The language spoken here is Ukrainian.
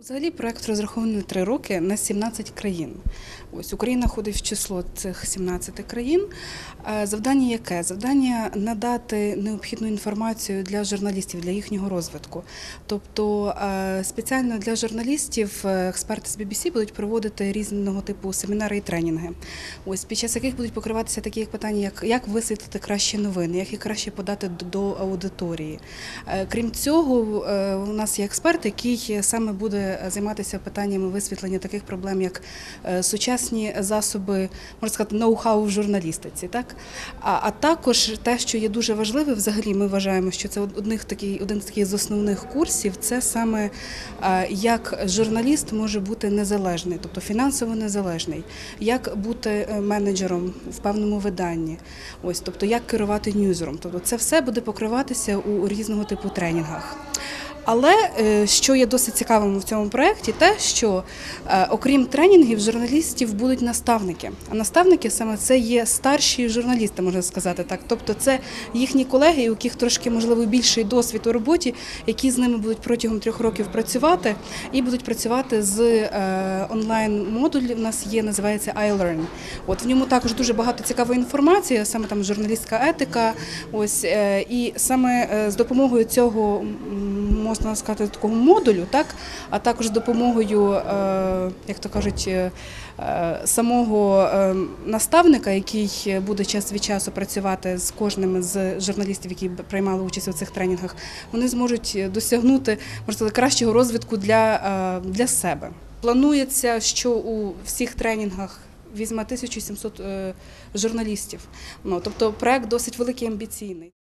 Взагалі проект розрахований на три роки на 17 країн. Ось Україна входить в число цих 17 країн. Е, Завдання яке? Завдання надати необхідну інформацію для журналістів для їхнього розвитку. Тобто е, спеціально для журналістів е, експерти з BBC будуть проводити різного типу семінари і тренінги. Ось під час яких будуть покриватися такі питання, як як висвітлити кращі новини, як їх краще подати до- аудиторії. Крім цього, у нас є експерт, який саме буде займатися питаннями висвітлення таких проблем, як е, сучасні засоби, можна сказати, ноу-хау в журналістиці. Так? А, а також те, що є дуже важливе, взагалі ми вважаємо, що це одних такий, один з таких з основних курсів, це саме як журналіст може бути незалежний, тобто фінансово незалежний, як бути е, менеджером в певному виданні, ось, тобто як керувати ньюзером. Тобто це все буде покриватися у різного типу тренінгах. Але е, що є досить цікавим в цьому проєкті, те, що е, окрім тренінгів, журналістів будуть наставники. А наставники саме це є старші журналісти, можна сказати так. Тобто це їхні колеги, у яких трошки можливо більший досвід у роботі, які з ними будуть протягом трьох років працювати і будуть працювати з е, онлайн модуль. У нас є, називається iLearn. От в ньому також дуже багато цікавої інформації, саме там журналістська етика. Ось і саме з допомогою цього можна сказати такого модулю, так а також допомогою, е, як то кажуть. е, Самого е, наставника, який буде час від часу працювати з кожним з журналістів, які приймали участь у цих тренінгах, вони зможуть досягнути сказати, кращого розвитку для, для себе. Планується, що у всіх тренінгах візьме 1700 е, журналістів. Ну тобто проект досить великий і амбіційний.